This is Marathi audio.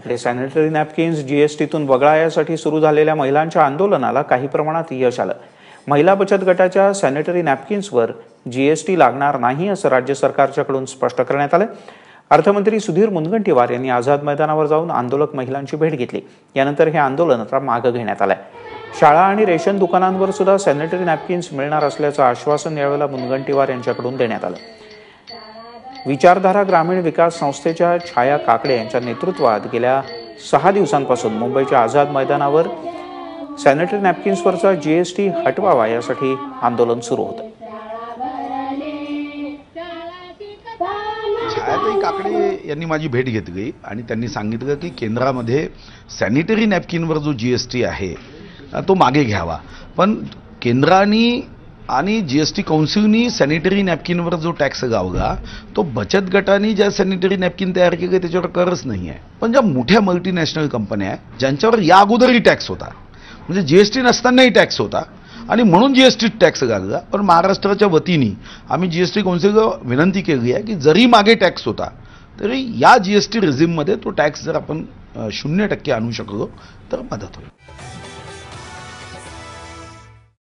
इकडे सॅनिटरी नॅपकिन्स जीएसटीतून वगळायासाठी सुरू झालेल्या महिलांच्या आंदोलनाला काही प्रमाणात यश आलं. महिला बचत गटाच्या सॅनिटरी नॅपकिन्सवर जीएसटी लागणार नाही असं राज्य सरकारच्याकडून स्पष्ट करण्यात आलं. अर्थमंत्री सुधीर मुनगंटीवार यांनी आझाद मैदानावर जाऊन आंदोलक महिलांची भेट घेतली. यानंतर हे आंदोलन आता मागं घेण्यात आलंय. शाळा आणि रेशन दुकानांवर सुद्धा सॅनिटरी नॅपकिन्स मिळणार असल्याचं आश्वासन यावेळेला मुनगंटीवार यांच्याकडून देण्यात आलं. विचारधारा ग्रामीण विकास संस्थेच्या छाया काकडे यांच्या नेतृत्वात गेल्या सहा दिवसांपासून मुंबईच्या आझाद मैदानावर सॅनिटरी नॅपकिन्सवरचा जी एस टी हटवावा यासाठी आंदोलन सुरू होतं. छायाताई काकडे यांनी माझी भेट घेतली आणि त्यांनी सांगितलं की केंद्रामध्ये सॅनिटरी नॅपकिनवर जो जी एस टी आहे तो मागे घ्यावा. पण केंद्राने आणि जी एस टी काउन्सिलनी सॅनिटरी नॅपकिनवर जो टॅक्स गावला तो बचत गटाने ज्या सॅनिटरी नॅपकिन तयार केले त्याच्यावर करच नाही आहे पण ज्या मोठ्या मल्टीनॅशनल कंपन्या आहेत ज्यांच्यावर या अगोदरही टॅक्स होता. म्हणजे जी एस टी नसतानाही टॅक्स होता. आणि म्हणून जी एस टी टॅक्स लागला पण महाराष्ट्राच्या वतीने आम्ही जी एस टी कौन्सिलला विनंती केली आहे की जरी मागे टॅक्स होता तरी या जी एस टी रिझिममध्ये तो टॅक्स जर आपण शून्य टक्के आणू शकलो तर मदत होईल.